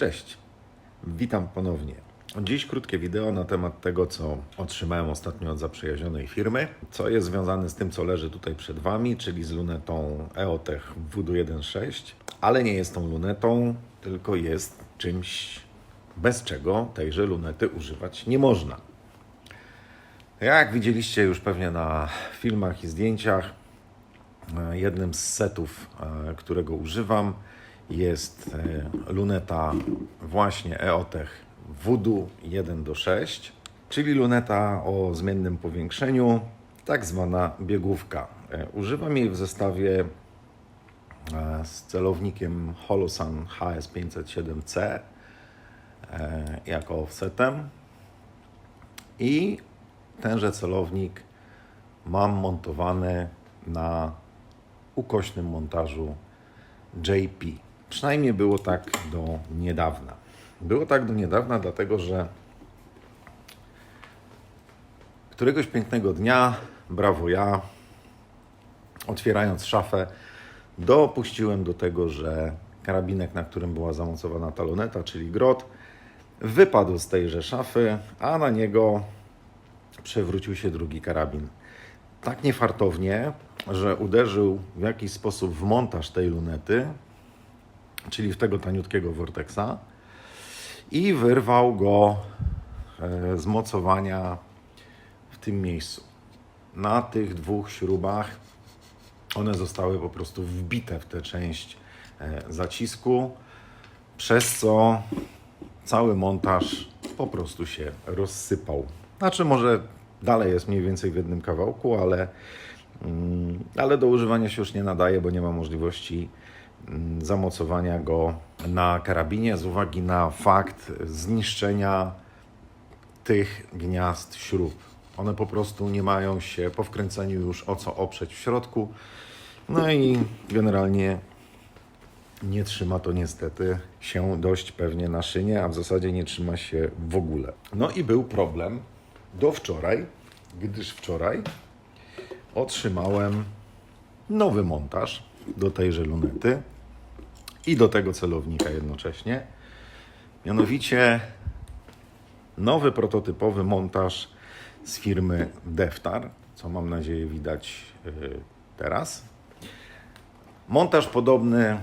Cześć, witam ponownie. Dziś krótkie wideo na temat tego, co otrzymałem ostatnio od zaprzyjaźnionej firmy, co jest związane z tym, co leży tutaj przed Wami, czyli z lunetą EOTech Voodoo 1.6, ale nie jest tą lunetą, tylko jest czymś, bez czego tejże lunety używać nie można. Jak widzieliście już pewnie na filmach i zdjęciach, e, jednym z setów, e, którego używam, jest e, luneta właśnie EOTech Voodoo 1 do 6, czyli luneta o zmiennym powiększeniu, tak zwana biegówka. E, Używam jej w zestawie e, z celownikiem Holosun HS507C e, jako offsetem i tenże celownik mam montowany na ukośnym montażu JP. Przynajmniej było tak do niedawna. Było tak do niedawna, dlatego że któregoś pięknego dnia, brawo ja, otwierając szafę, dopuściłem do tego, że karabinek, na którym była zamocowana ta luneta, czyli grot, wypadł z tejże szafy, a na niego przewrócił się drugi karabin. Tak niefartownie, że uderzył w jakiś sposób w montaż tej lunety, czyli w tego taniutkiego Vortexa i wyrwał go e, z mocowania w tym miejscu. Na tych dwóch śrubach one zostały po prostu wbite w tę część e, zacisku, przez co cały montaż po prostu się rozsypał. Znaczy, może dalej jest mniej więcej w jednym kawałku, ale, mm, ale do używania się już nie nadaje, bo nie ma możliwości zamocowania go na karabinie z uwagi na fakt zniszczenia tych gniazd śrub. One po prostu nie mają się po wkręceniu już o co oprzeć w środku. No i generalnie nie trzyma to niestety się dość pewnie na szynie, a w zasadzie nie trzyma się w ogóle. No i był problem do wczoraj, gdyż wczoraj otrzymałem nowy montaż do tejże lunety i do tego celownika jednocześnie. Mianowicie nowy prototypowy montaż z firmy Deftar, co mam nadzieję widać yy, teraz. Montaż podobny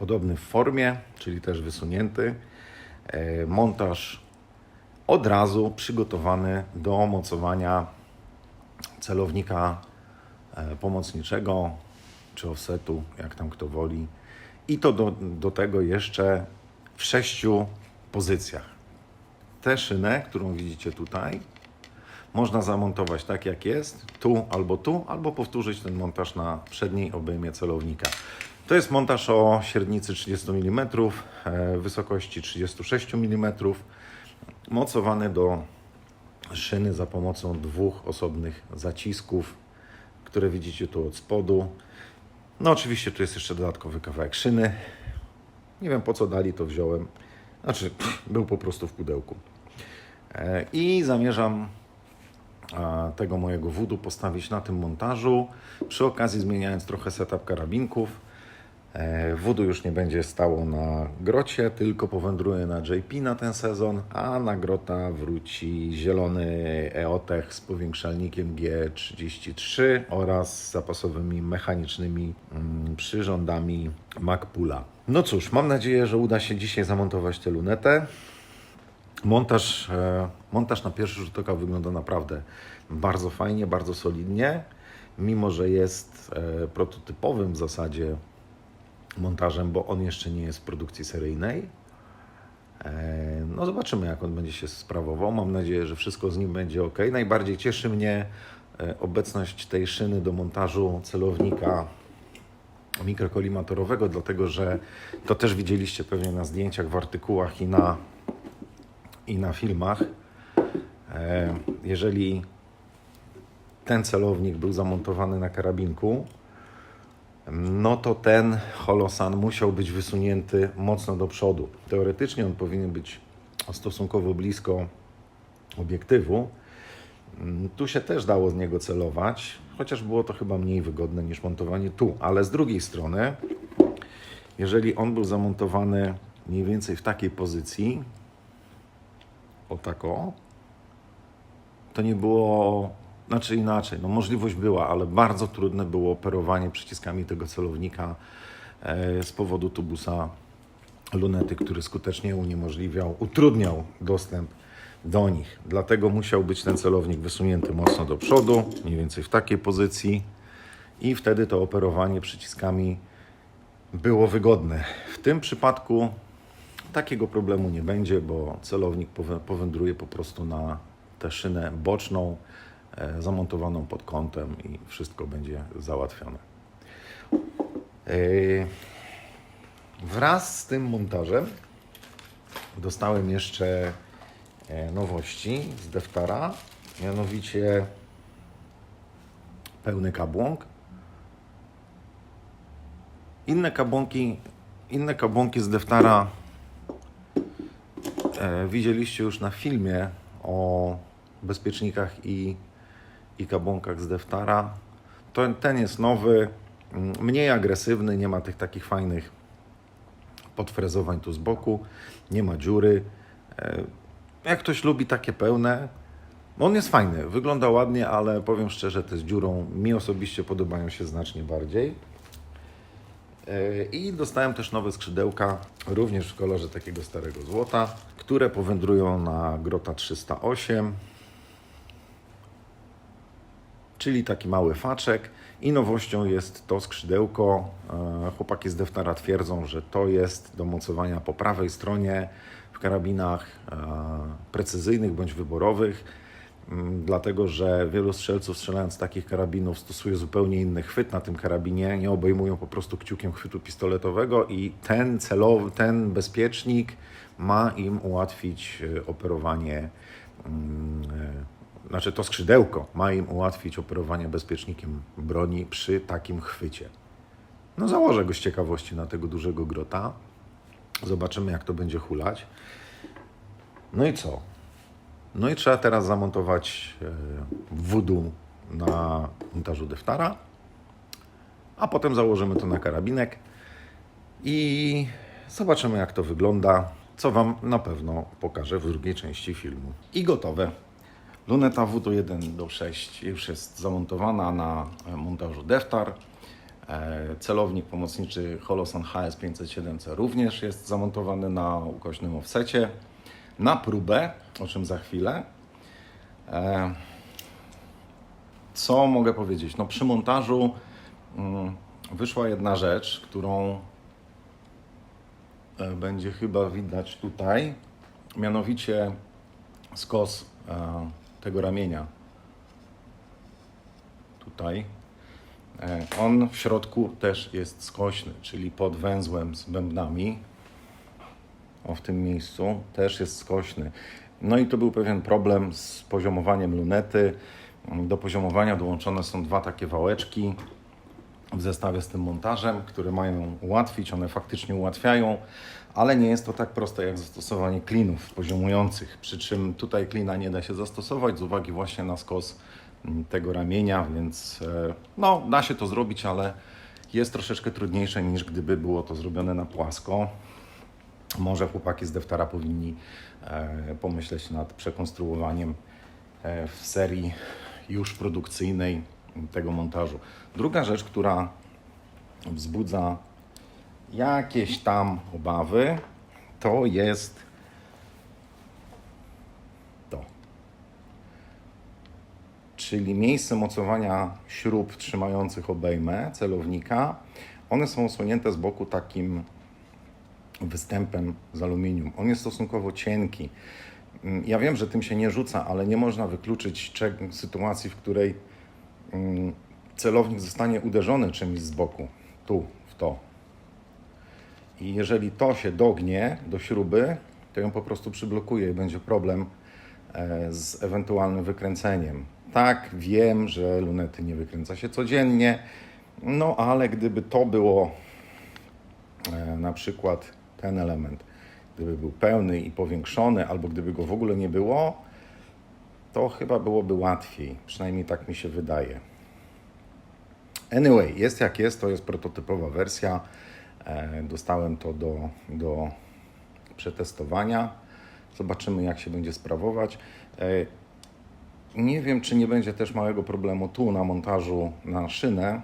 podobny w formie, czyli też wysunięty. E, Montaż od razu przygotowany do mocowania celownika e, pomocniczego czy offsetu, jak tam kto woli. I to do, do tego jeszcze w sześciu pozycjach. Tę szynę, którą widzicie tutaj, można zamontować tak jak jest, tu albo tu, albo powtórzyć ten montaż na przedniej obejmie celownika. To jest montaż o średnicy 30 mm, e, wysokości 36 mm, mocowany do szyny za pomocą dwóch osobnych zacisków, które widzicie tu od spodu. No oczywiście tu jest jeszcze dodatkowy kawałek szyny. Nie wiem po co dali, to wziąłem. Znaczy, był po prostu w pudełku. E, I zamierzam tego mojego wudu postawić na tym montażu. Przy okazji zmieniając trochę setup karabinków. E, Voodoo już nie będzie stało na grocie, tylko powędruje na JP na ten sezon, a na grota wróci zielony EOTech z powiększalnikiem G33 oraz z zapasowymi mechanicznymi mm, przyrządami MacPula. No cóż, mam nadzieję, że uda się dzisiaj zamontować tę lunetę. Montaż, e, montaż na pierwszy rzut oka wygląda naprawdę bardzo fajnie, bardzo solidnie, mimo że jest e, prototypowym w zasadzie montażem, bo on jeszcze nie jest w produkcji seryjnej. E, No zobaczymy, jak on będzie się sprawował. Mam nadzieję, że wszystko z nim będzie ok. Najbardziej cieszy mnie e, obecność tej szyny do montażu celownika mikrokolimatorowego, dlatego że to też widzieliście pewnie na zdjęciach, w artykułach i na, i na filmach. E, Jeżeli ten celownik był zamontowany na karabinku, no to ten holosan musiał być wysunięty mocno do przodu. Teoretycznie on powinien być stosunkowo blisko obiektywu. Mm, Tu się też dało z niego celować, chociaż było to chyba mniej wygodne niż montowanie tu. Ale z drugiej strony, jeżeli on był zamontowany mniej więcej w takiej pozycji, o tako, to nie było, znaczy inaczej, no możliwość była, ale bardzo trudne było operowanie przyciskami tego celownika e, z powodu tubusa lunety, który skutecznie uniemożliwiał, utrudniał dostęp do nich. Dlatego musiał być ten celownik wysunięty mocno do przodu, mniej więcej w takiej pozycji i wtedy to operowanie przyciskami było wygodne. W tym przypadku takiego problemu nie będzie, bo celownik powę- powędruje po prostu na tę szynę boczną, zamontowaną pod kątem i wszystko będzie załatwione. E, Wraz z tym montażem dostałem jeszcze e, nowości z Deftara, mianowicie pełny kabłąk. Inne kabłonki, inne kabłonki z Deftara e, widzieliście już na filmie o bezpiecznikach i, i kabłąkach z Deftara. To, ten jest nowy, mm, mniej agresywny, nie ma tych takich fajnych podfrezowań tu z boku, nie ma dziury. E, Jak ktoś lubi takie pełne, no on jest fajny, wygląda ładnie, ale powiem szczerze, te z dziurą mi osobiście podobają się znacznie bardziej. E, I dostałem też nowe skrzydełka, również w kolorze takiego starego złota, które powędrują na Grota 308, czyli taki mały faczek. I nowością jest to skrzydełko. E, Chłopaki z Deftara twierdzą, że to jest do mocowania po prawej stronie w karabinach e, precyzyjnych bądź wyborowych, Mm, dlatego że wielu strzelców strzelając z takich karabinów stosuje zupełnie inny chwyt na tym karabinie, nie obejmują po prostu kciukiem chwytu pistoletowego i ten celowy, ten bezpiecznik ma im ułatwić e, operowanie mm, znaczy to skrzydełko ma im ułatwić operowanie bezpiecznikiem broni przy takim chwycie. No założę go z ciekawości na tego dużego grota. Zobaczymy jak to będzie hulać. No i co? No i trzeba teraz zamontować e, voodoo na montażu Deftara, a potem założymy to na karabinek i zobaczymy jak to wygląda, co Wam na pewno pokażę w drugiej części filmu. I gotowe. Luneta Voodoo 1 do 6 już jest zamontowana na e, montażu Deftar. E, Celownik pomocniczy Holosun HS507C również jest zamontowany na ukośnym offsecie. Na próbę, o czym za chwilę. E, Co mogę powiedzieć? No przy montażu mm, wyszła jedna rzecz, którą będzie chyba widać tutaj, mianowicie skos tego ramienia. Tutaj. E, On w środku też jest skośny, czyli pod węzłem z bębnami. O, w tym miejscu też jest skośny. No i to był pewien problem z poziomowaniem lunety. Do poziomowania dołączone są dwa takie wałeczki w zestawie z tym montażem, które mają ułatwić, one faktycznie ułatwiają, ale nie jest to tak proste jak zastosowanie klinów poziomujących. Przy czym tutaj klina nie da się zastosować z uwagi właśnie na skos mm, tego ramienia, więc e, no, da się to zrobić, ale jest troszeczkę trudniejsze niż gdyby było to zrobione na płasko. Może chłopaki z Deftara powinni e, pomyśleć nad przekonstruowaniem e, w serii już produkcyjnej tego montażu. Druga rzecz, która wzbudza jakieś tam obawy, to jest to. Czyli miejsce mocowania śrub trzymających obejmę celownika. One są osłonięte z boku takim występem z aluminium. On jest stosunkowo cienki. Mm, Ja wiem, że tym się nie rzuca, ale nie można wykluczyć sytuacji, w której celownik zostanie uderzony czymś z boku, tu, w to. I jeżeli to się dognie do śruby, to ją po prostu przyblokuje i będzie problem e, z ewentualnym wykręceniem. Tak, wiem, że lunety nie wykręca się codziennie, no ale gdyby to było e, na przykład ten element, gdyby był pełny i powiększony, albo gdyby go w ogóle nie było, to chyba byłoby łatwiej. Przynajmniej tak mi się wydaje. Anyway, jest jak jest, to jest prototypowa wersja. E, Dostałem to do, do przetestowania. Zobaczymy, jak się będzie sprawować. E, Nie wiem, czy nie będzie też małego problemu tu na montażu na szynę,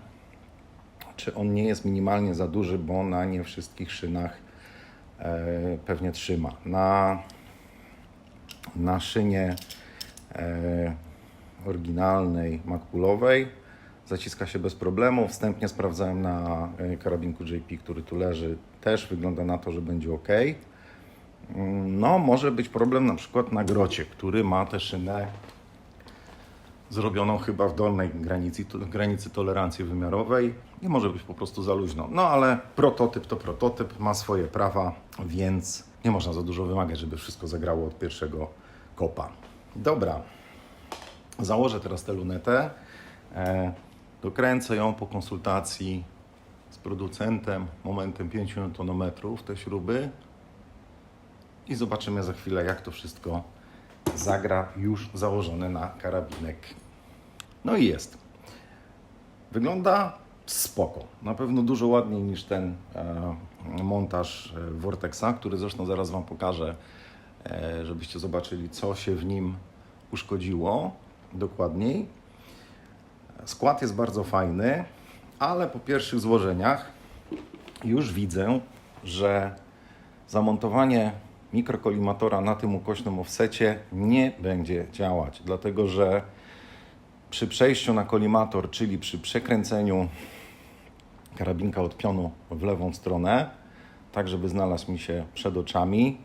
czy on nie jest minimalnie za duży, bo na nie wszystkich szynach e, pewnie trzyma. Na, na szynie oryginalnej makpulowej zaciska się bez problemu. Wstępnie sprawdzałem na e, karabinku JP, który tu leży. Też wygląda na to, że będzie ok. Mm, No, może być problem na przykład na grocie, który ma tę szynę zrobioną chyba w dolnej granicy, granicy tolerancji wymiarowej i może być po prostu za luźno. No ale prototyp to prototyp, ma swoje prawa, więc nie można za dużo wymagać, żeby wszystko zagrało od pierwszego kopa. Dobra, założę teraz tę lunetę, e, dokręcę ją po konsultacji z producentem momentem 5 Nm te śruby i zobaczymy za chwilę, jak to wszystko zagra już założone na karabinek. No i jest. Wygląda spoko. Na pewno dużo ładniej niż ten e, montaż e, Vortexa, który zresztą zaraz Wam pokażę, żebyście zobaczyli, co się w nim uszkodziło dokładniej. Skład jest bardzo fajny, ale po pierwszych złożeniach już widzę, że zamontowanie mikrokolimatora na tym ukośnym offsecie nie będzie działać, dlatego że przy przejściu na kolimator, czyli przy przekręceniu karabinka od pionu w lewą stronę, tak żeby znalazł mi się przed oczami,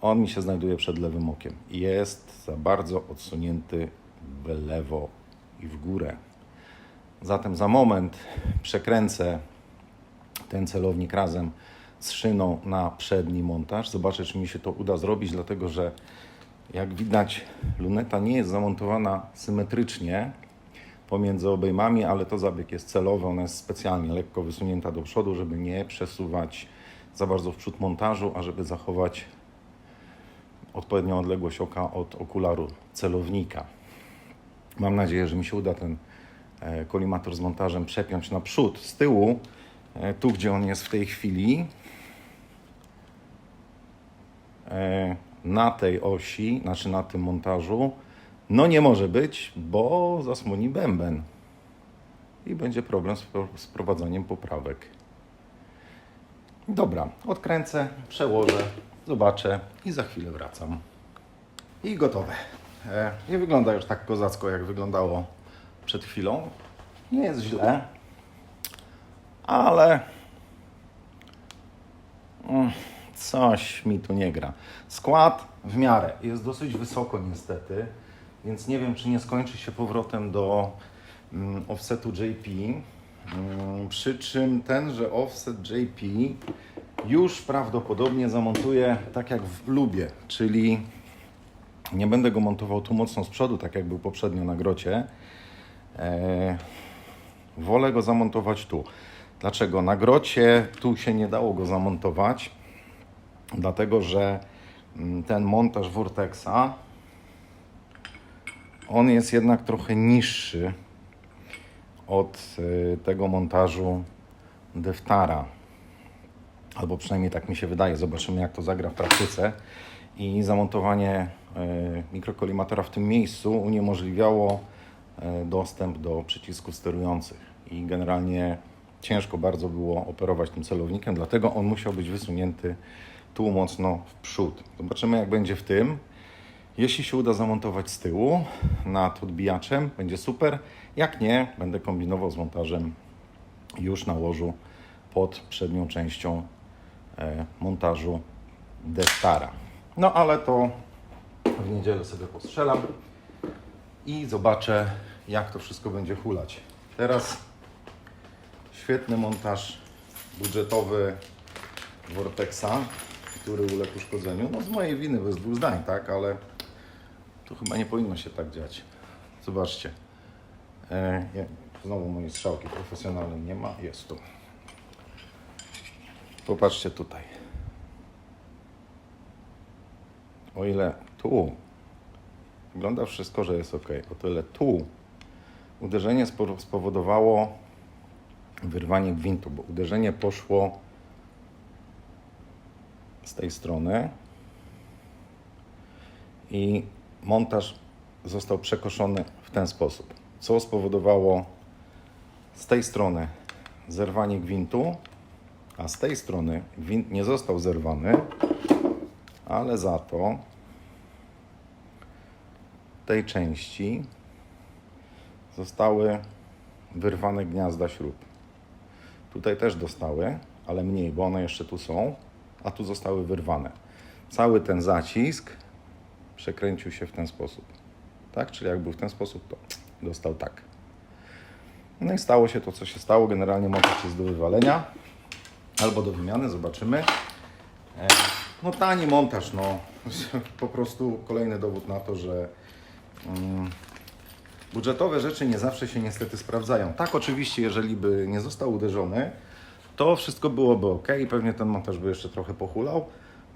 on mi się znajduje przed lewym okiem. Jest za bardzo odsunięty w lewo i w górę. Zatem za moment przekręcę ten celownik razem z szyną na przedni montaż. Zobaczę, czy mi się to uda zrobić, dlatego że jak widać, luneta nie jest zamontowana symetrycznie pomiędzy obejmami, ale to zabieg jest celowy. Ona jest specjalnie lekko wysunięta do przodu, żeby nie przesuwać za bardzo w przód montażu, a żeby zachować odpowiednią odległość oka od okularu celownika. Mam nadzieję, że mi się uda ten e, kolimator z montażem przepiąć na przód. Z tyłu, e, tu gdzie on jest w tej chwili, e, na tej osi, znaczy na tym montażu, no nie może być, bo zasłoni bęben i będzie problem z pro- z prowadzeniem poprawek. Dobra, odkręcę, przełożę, zobaczę i za chwilę wracam. I gotowe. E, Nie wygląda już tak kozacko, jak wyglądało przed chwilą. Nie jest źle, ale mm, coś mi tu nie gra. Skład w miarę jest dosyć wysoko niestety, więc nie wiem, czy nie skończy się powrotem do mm, offsetu JP. Mm, Przy czym tenże offset JP już prawdopodobnie zamontuję tak jak w lubie, czyli nie będę go montował tu mocno z przodu, tak jak był poprzednio na grocie. Eee, wolę go zamontować tu. Dlaczego? Na grocie tu się nie dało go zamontować, dlatego że mm, ten montaż Vortexa on jest jednak trochę niższy od y, tego montażu Deftara. Albo przynajmniej tak mi się wydaje. Zobaczymy, jak to zagra w praktyce. I zamontowanie y, mikrokolimatora w tym miejscu uniemożliwiało y, dostęp do przycisków sterujących. I generalnie ciężko bardzo było operować tym celownikiem, dlatego on musiał być wysunięty tu mocno w przód. Zobaczymy, jak będzie w tym. Jeśli się uda zamontować z tyłu nad odbijaczem, będzie super. Jak nie, będę kombinował z montażem już na łożu pod przednią częścią e, montażu Deftara. No ale to w niedzielę sobie postrzelam i zobaczę, jak to wszystko będzie hulać. Teraz świetny montaż budżetowy Vortexa, który uległ uszkodzeniu. No z mojej winy, bez dwóch zdań, tak, ale to chyba nie powinno się tak dziać. Zobaczcie. E, znowu mojej strzałki profesjonalnej nie ma. Jest tu. Popatrzcie tutaj. O ile tu wygląda wszystko, że jest ok, o tyle tu uderzenie spo- spowodowało wyrwanie gwintu, bo uderzenie poszło z tej strony i montaż został przekoszony w ten sposób, co spowodowało z tej strony zerwanie gwintu, a z tej strony gwint nie został zerwany, ale za to tej części zostały wyrwane gniazda śrub. Tutaj też dostały, ale mniej, bo one jeszcze tu są, a tu zostały wyrwane. Cały ten zacisk przekręcił się w ten sposób. Tak? Czyli jak był w ten sposób, to dostał tak. No i stało się to, co się stało. Generalnie montaż jest do wywalenia albo do wymiany, zobaczymy. E, No tani montaż, no. Po prostu kolejny dowód na to, że mm, budżetowe rzeczy nie zawsze się niestety sprawdzają. Tak oczywiście, jeżeli by nie został uderzony, to wszystko byłoby ok i pewnie ten montaż by jeszcze trochę pochulał.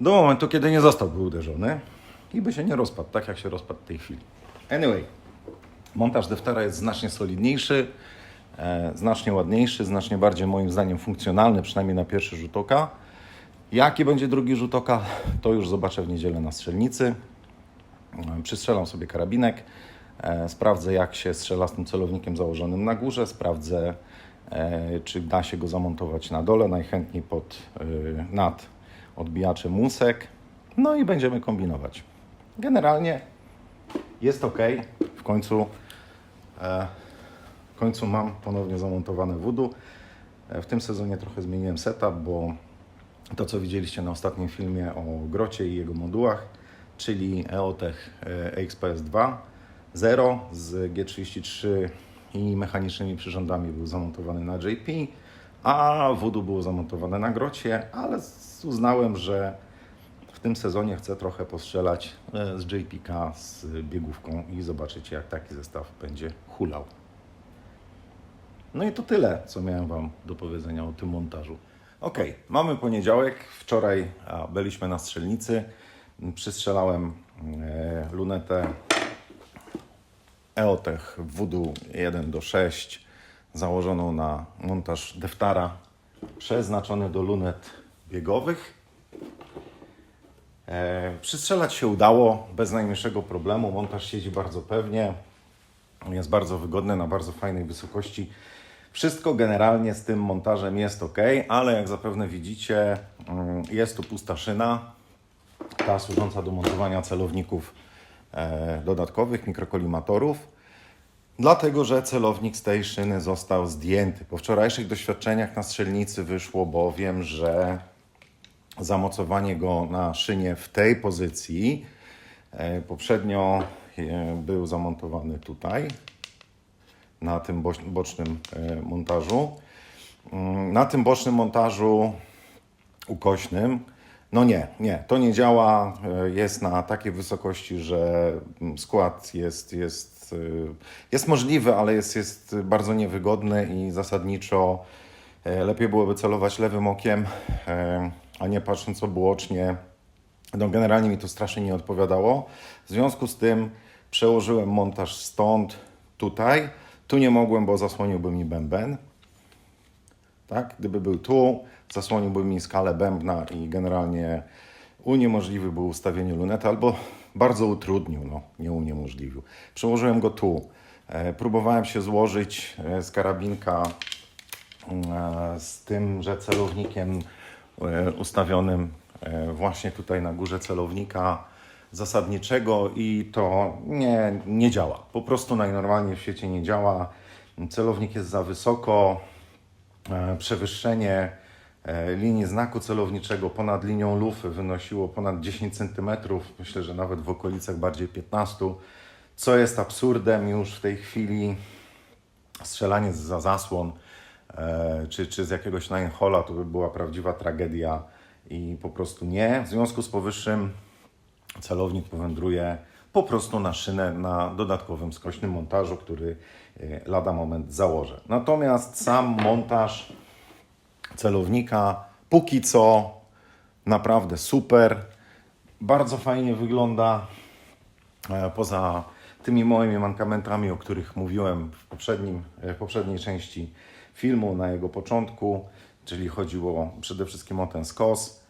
Do momentu, kiedy nie zostałby uderzony i by się nie rozpadł, tak jak się rozpadł w tej chwili. Anyway, montaż Deftera jest znacznie solidniejszy, znacznie ładniejszy, znacznie bardziej moim zdaniem funkcjonalny, przynajmniej na pierwszy rzut oka. Jaki będzie drugi rzut oka, to już zobaczę w niedzielę na strzelnicy. E, Przystrzelam sobie karabinek, e, sprawdzę jak się strzela z tym celownikiem założonym na górze, sprawdzę e, czy da się go zamontować na dole, najchętniej pod, e, nad odbijaczem musek. No i będziemy kombinować. Generalnie jest ok. W końcu, e, w końcu mam ponownie zamontowane voodoo. E, w tym sezonie trochę zmieniłem setup, bo to co widzieliście na ostatnim filmie o grocie i jego modułach, czyli EOTech e, XPS 2 Zero z G33 i mechanicznymi przyrządami był zamontowany na JP, a Voodoo było zamontowane na grocie, ale uznałem, że w tym sezonie chcę trochę postrzelać e, z JPK z biegówką i zobaczycie jak taki zestaw będzie hulał. No i to tyle, co miałem Wam do powiedzenia o tym montażu. Ok, mamy poniedziałek. Wczoraj byliśmy na strzelnicy. Przystrzelałem e, lunetę EOTech Voodoo 1 do 6 założoną na montaż Deftara przeznaczony do lunet biegowych. E, przystrzelać się udało bez najmniejszego problemu. Montaż siedzi bardzo pewnie. Jest bardzo wygodny, na bardzo fajnej wysokości. Wszystko generalnie z tym montażem jest ok, ale jak zapewne widzicie, mm, jest tu pusta szyna, ta służąca do montowania celowników e, dodatkowych, mikrokolimatorów. Dlatego, że celownik z tej szyny został zdjęty. Po wczorajszych doświadczeniach na strzelnicy wyszło bowiem, że zamocowanie go na szynie w tej pozycji e, poprzednio e, był zamontowany tutaj na tym bocznym e, montażu. Mm, Na tym bocznym montażu ukośnym, no nie, nie, to nie działa. E, Jest na takiej wysokości, że mm, skład jest, jest, e, jest możliwy, ale jest, jest bardzo niewygodny i zasadniczo lepiej byłoby celować lewym okiem, a nie patrząc obłocznie. No generalnie mi to strasznie nie odpowiadało. W związku z tym przełożyłem montaż stąd tutaj. Tu nie mogłem, bo zasłoniłby mi bęben. Tak? Gdyby był tu, zasłoniłby mi skalę bębna i generalnie uniemożliwił był ustawienie lunety, albo bardzo utrudnił, no, nie uniemożliwił. Przełożyłem go tu. E, próbowałem się złożyć e, z karabinka e, z tymże celownikiem ustawionym właśnie tutaj na górze celownika zasadniczego i to nie, nie działa. Po prostu najnormalniej w świecie nie działa. Celownik jest za wysoko, e, przewyższenie e, linii znaku celowniczego ponad linią lufy wynosiło ponad 10 cm, myślę, że nawet w okolicach bardziej 15, co jest absurdem już w tej chwili strzelanie za zasłon e, czy, czy z jakiegoś nine hola to by była prawdziwa tragedia i po prostu nie. W związku z powyższym celownik powędruje po prostu na szynę na dodatkowym skośnym montażu, który e, lada moment założę. Natomiast sam montaż celownika póki co naprawdę super. Bardzo fajnie wygląda. E, Poza tymi moimi mankamentami, o których mówiłem w poprzednim, e, w poprzedniej części filmu, na jego początku, czyli chodziło przede wszystkim o ten skos.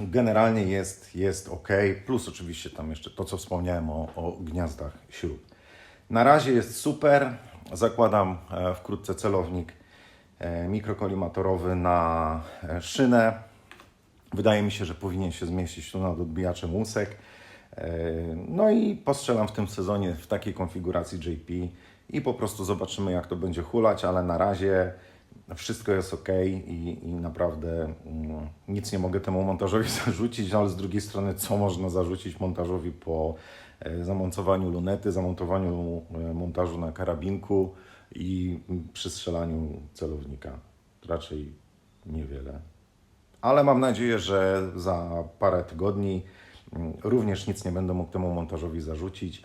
Generalnie jest, jest ok, plus oczywiście tam jeszcze to, co wspomniałem o, o gniazdach śrub. Na razie jest super. Zakładam e, wkrótce celownik e, mikrokolimatorowy na e, szynę. Wydaje mi się, że powinien się zmieścić tu nad odbijaczem łusek. No i postrzelam w tym sezonie w takiej konfiguracji JP i po prostu zobaczymy, jak to będzie hulać, ale na razie wszystko jest ok i, i naprawdę mm, nic nie mogę temu montażowi zarzucić, no ale z drugiej strony, co można zarzucić montażowi po e, zamontowaniu lunety, zamontowaniu e, montażu na karabinku i mm, przystrzelaniu celownika? Raczej niewiele ale mam nadzieję, że za parę tygodni mm, również nic nie będę mógł temu montażowi zarzucić.